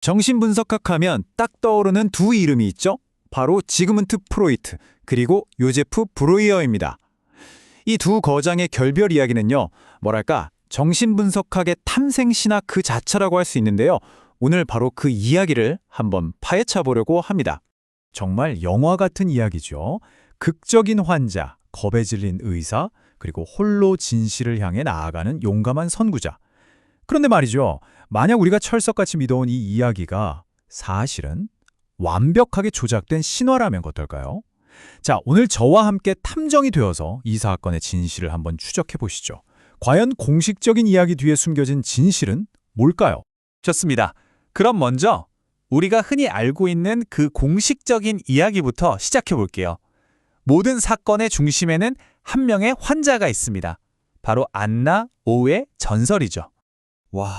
정신분석학 하면 딱 떠오르는 두 이름이 있죠? 바로 지그문트 프로이트 그리고 요제프 브로이어입니다. 이 두 거장의 결별 이야기는요. 뭐랄까 정신분석학의 탐생신학 그 자체라고 할 수 있는데요. 오늘 바로 그 이야기를 한번 파헤쳐 보려고 합니다. 정말 영화 같은 이야기죠. 극적인 환자, 겁에 질린 의사, 그리고 홀로 진실을 향해 나아가는 용감한 선구자. 그런데 말이죠. 만약 우리가 철석같이 믿어온 이 이야기가 사실은 완벽하게 조작된 신화라면 어떨까요? 자, 오늘 저와 함께 탐정이 되어서 이 사건의 진실을 한번 추적해 보시죠. 과연 공식적인 이야기 뒤에 숨겨진 진실은 뭘까요? 좋습니다. 그럼 먼저 우리가 흔히 알고 있는 그 공식적인 이야기부터 시작해 볼게요. 모든 사건의 중심에는 한 명의 환자가 있습니다. 바로 안나 오의 전설이죠. 와,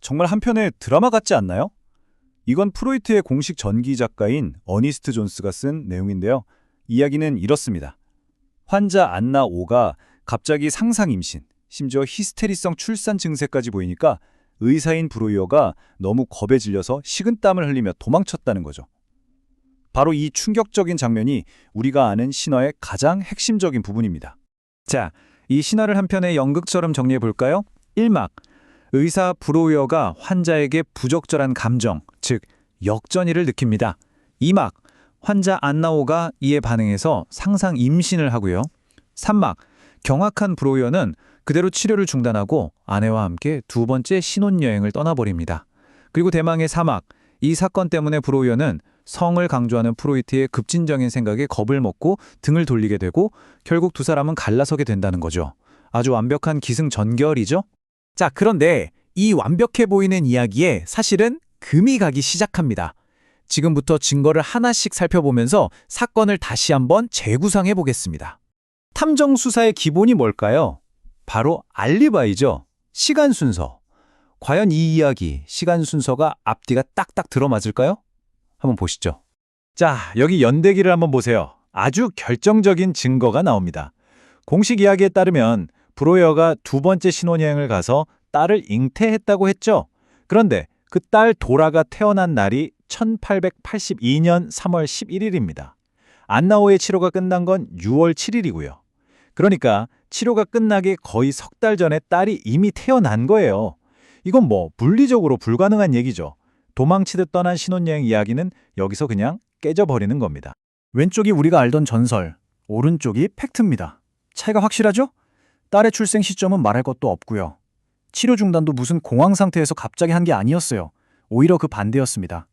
정말 한편의 드라마 같지 않나요? 이건 프로이트의 공식 전기 작가인 어니스트 존스가 쓴 내용인데요. 이야기는 이렇습니다. 환자 안나 오가 갑자기 상상 임신, 심지어 히스테리성 출산 증세까지 보이니까 의사인 브로이어가 너무 겁에 질려서 식은땀을 흘리며 도망쳤다는 거죠. 바로 이 충격적인 장면이 우리가 아는 신화의 가장 핵심적인 부분입니다. 자, 이 신화를 한 편의 연극처럼 정리해 볼까요? 1막 의사 브로이어가 환자에게 부적절한 감정, 즉 역전이를 느낍니다. 2막 환자 안나오가 이에 반응해서 상상 임신을 하고요. 3막 경악한 브로이어는 그대로 치료를 중단하고 아내와 함께 두 번째 신혼여행을 떠나버립니다. 그리고 대망의 사막, 이 사건 때문에 브로이어는 성을 강조하는 프로이트의 급진적인 생각에 겁을 먹고 등을 돌리게 되고 결국 두 사람은 갈라서게 된다는 거죠. 아주 완벽한 기승전결이죠? 자, 그런데 이 완벽해 보이는 이야기에 사실은 금이 가기 시작합니다. 지금부터 증거를 하나씩 살펴보면서 사건을 다시 한번 재구상해 보겠습니다. 탐정 수사의 기본이 뭘까요? 바로 알리바이죠. 시간 순서. 과연 이 이야기, 시간 순서가 앞뒤가 딱딱 들어맞을까요? 한번 보시죠. 자, 여기 연대기를 한번 보세요. 아주 결정적인 증거가 나옵니다. 공식 이야기에 따르면 브로이어가 두 번째 신혼여행을 가서 딸을 잉태했다고 했죠. 그런데 그 딸 도라가 태어난 날이 1882년 3월 11일입니다. 안나오의 치료가 끝난 건 6월 7일이고요. 그러니까 치료가 끝나기 거의 석 달 전에 딸이 이미 태어난 거예요. 이건 뭐 물리적으로 불가능한 얘기죠. 도망치듯 떠난 신혼여행 이야기는 여기서 그냥 깨져버리는 겁니다. 왼쪽이 우리가 알던 전설, 오른쪽이 팩트입니다. 차이가 확실하죠? 딸의 출생 시점은 말할 것도 없고요. 치료 중단도 무슨 공황 상태에서 갑자기 한 게 아니었어요. 오히려 그 반대였습니다.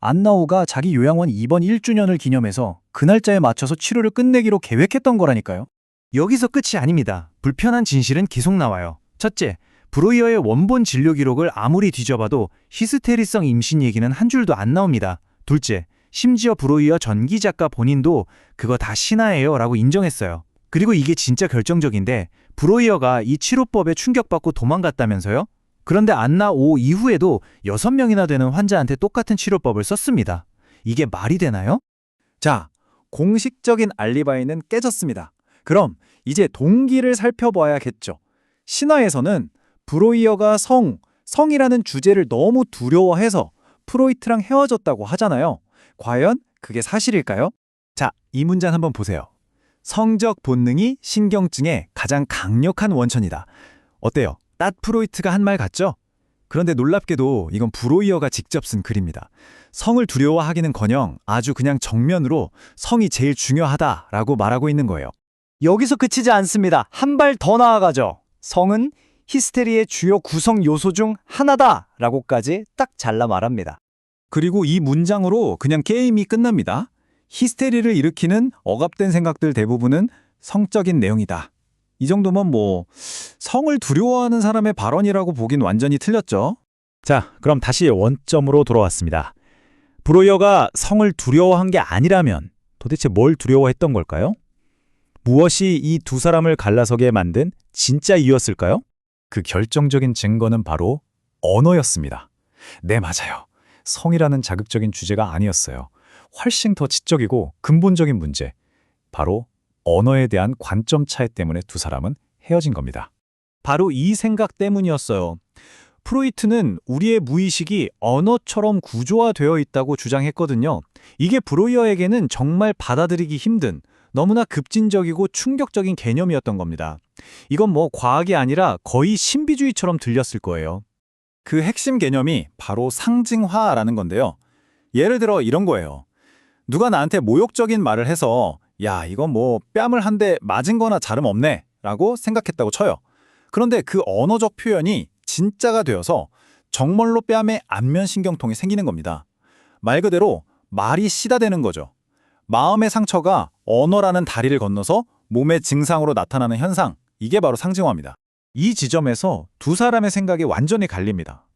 안나오가 자기 요양원 입원 1주년을 기념해서 그 날짜에 맞춰서 치료를 끝내기로 계획했던 거라니까요. 여기서 끝이 아닙니다. 불편한 진실은 계속 나와요. 첫째, 브로이어의 원본 진료 기록을 아무리 뒤져봐도 히스테리성 임신 얘기는 한 줄도 안 나옵니다. 둘째, 심지어 브로이어 전기 작가 본인도 그거 다 신화예요 라고 인정했어요. 그리고 이게 진짜 결정적인데 브로이어가 이 치료법에 충격받고 도망갔다면서요? 그런데 안나 오 이후에도 6명이나 되는 환자한테 똑같은 치료법을 썼습니다. 이게 말이 되나요? 자, 공식적인 알리바이는 깨졌습니다. 그럼 이제 동기를 살펴봐야겠죠. 신화에서는 브로이어가 성, 성이라는 주제를 너무 두려워해서 프로이트랑 헤어졌다고 하잖아요. 과연 그게 사실일까요? 자, 이 문장 한번 보세요. 성적 본능이 신경증의 가장 강력한 원천이다. 어때요? 딱 프로이트가 한 말 같죠? 그런데 놀랍게도 이건 브로이어가 직접 쓴 글입니다. 성을 두려워하기는커녕 아주 그냥 정면으로 성이 제일 중요하다라고 말하고 있는 거예요. 여기서 그치지 않습니다. 한 발 더 나아가죠. 성은 히스테리의 주요 구성 요소 중 하나다라고까지 딱 잘라 말합니다. 그리고 이 문장으로 그냥 게임이 끝납니다. 히스테리를 일으키는 억압된 생각들 대부분은 성적인 내용이다. 이 정도면 뭐 성을 두려워하는 사람의 발언이라고 보긴 완전히 틀렸죠. 자, 그럼 다시 원점으로 돌아왔습니다. 브로이어가 성을 두려워한 게 아니라면 도대체 뭘 두려워했던 걸까요? 무엇이 이 두 사람을 갈라서게 만든 진짜 이유였을까요? 그 결정적인 증거는 바로 언어였습니다. 네, 맞아요. 성이라는 자극적인 주제가 아니었어요. 훨씬 더 지적이고 근본적인 문제. 바로 언어에 대한 관점 차이 때문에 두 사람은 헤어진 겁니다. 바로 이 생각 때문이었어요. 프로이트는 우리의 무의식이 언어처럼 구조화되어 있다고 주장했거든요. 이게 브로이어에게는 정말 받아들이기 힘든 너무나 급진적이고 충격적인 개념이었던 겁니다. 이건 뭐 과학이 아니라 거의 신비주의처럼 들렸을 거예요. 그 핵심 개념이 바로 상징화라는 건데요. 예를 들어 이런 거예요. 누가 나한테 모욕적인 말을 해서 야, 이건 뭐 뺨을 한 대 맞은 거나 다름없네 라고 생각했다고 쳐요. 그런데 그 언어적 표현이 진짜가 되어서 정말로 뺨에 안면신경통이 생기는 겁니다. 말 그대로 말이 씨다되는 거죠. 마음의 상처가 언어라는 다리를 건너서 몸의 증상으로 나타나는 현상, 이게 바로 상징화입니다. 이 지점에서 두 사람의 생각이 완전히 갈립니다.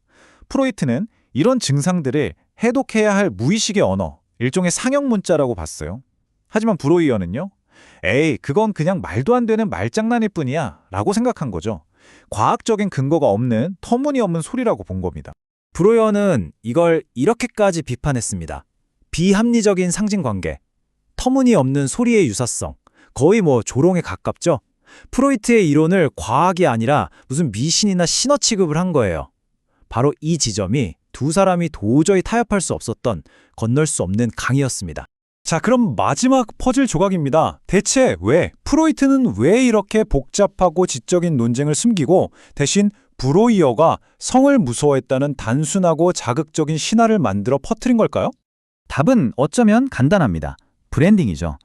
프로이트는 이런 증상들을 해독해야 할 무의식의 언어, 일종의 상형 문자라고 봤어요. 하지만 브로이어는요, 에이, 그건 그냥 말도 안 되는 말장난일 뿐이야 라고 생각한 거죠. 과학적인 근거가 없는 터무니없는 소리라고 본 겁니다. 브로이어는 이걸 이렇게까지 비판했습니다. 비합리적인 상징관계, 터무니없는 소리의 유사성, 거의 뭐 조롱에 가깝죠. 프로이트의 이론을 과학이 아니라 무슨 미신이나 신어 취급을 한 거예요. 바로 이 지점이 두 사람이 도저히 타협할 수 없었던 건널 수 없는 강이었습니다. 자, 그럼 마지막 퍼즐 조각입니다. 대체 왜 프로이트는 왜 이렇게 복잡하고 지적인 논쟁을 숨기고 대신 브로이어가 성을 무서워했다는 단순하고 자극적인 신화를 만들어 퍼뜨린 걸까요? 답은 어쩌면 간단합니다. 브랜딩이죠.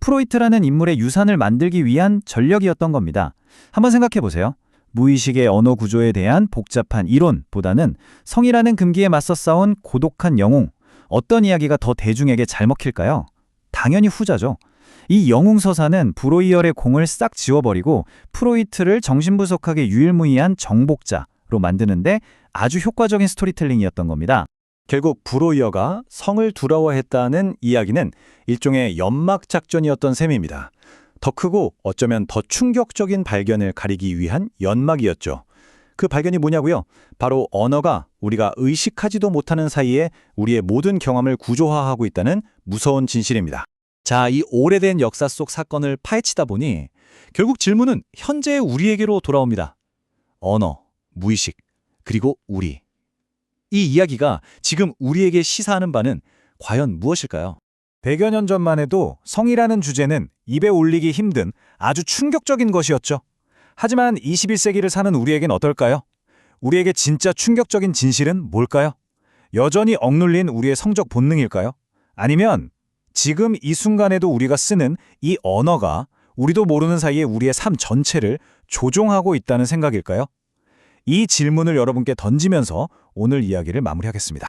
프로이트라는 인물의 유산을 만들기 위한 전력이었던 겁니다. 한번 생각해 보세요. 무의식의 언어 구조에 대한 복잡한 이론보다는 성이라는 금기에 맞서 싸운 고독한 영웅, 어떤 이야기가 더 대중에게 잘 먹힐까요? 당연히 후자죠. 이 영웅 서사는 브로이얼의 공을 싹 지워버리고 프로이트를 정신부속하게 유일무이한 정복자로 만드는데 아주 효과적인 스토리텔링이었던 겁니다. 결국 브로이어가 성을 두려워했다는 이야기는 일종의 연막 작전이었던 셈입니다. 더 크고 어쩌면 더 충격적인 발견을 가리기 위한 연막이었죠. 그 발견이 뭐냐고요? 바로 언어가 우리가 의식하지도 못하는 사이에 우리의 모든 경험을 구조화하고 있다는 무서운 진실입니다. 자, 이 오래된 역사 속 사건을 파헤치다 보니 결국 질문은 현재의 우리에게로 돌아옵니다. 언어, 무의식, 그리고 우리. 이 이야기가 지금 우리에게 시사하는 바는 과연 무엇일까요? 100여 년 전만 해도 성이라는 주제는 입에 올리기 힘든 아주 충격적인 것이었죠. 하지만 21세기를 사는 우리에겐 어떨까요? 우리에게 진짜 충격적인 진실은 뭘까요? 여전히 억눌린 우리의 성적 본능일까요? 아니면 지금 이 순간에도 우리가 쓰는 이 언어가 우리도 모르는 사이에 우리의 삶 전체를 조종하고 있다는 생각일까요? 이 질문을 여러분께 던지면서 오늘 이야기를 마무리하겠습니다.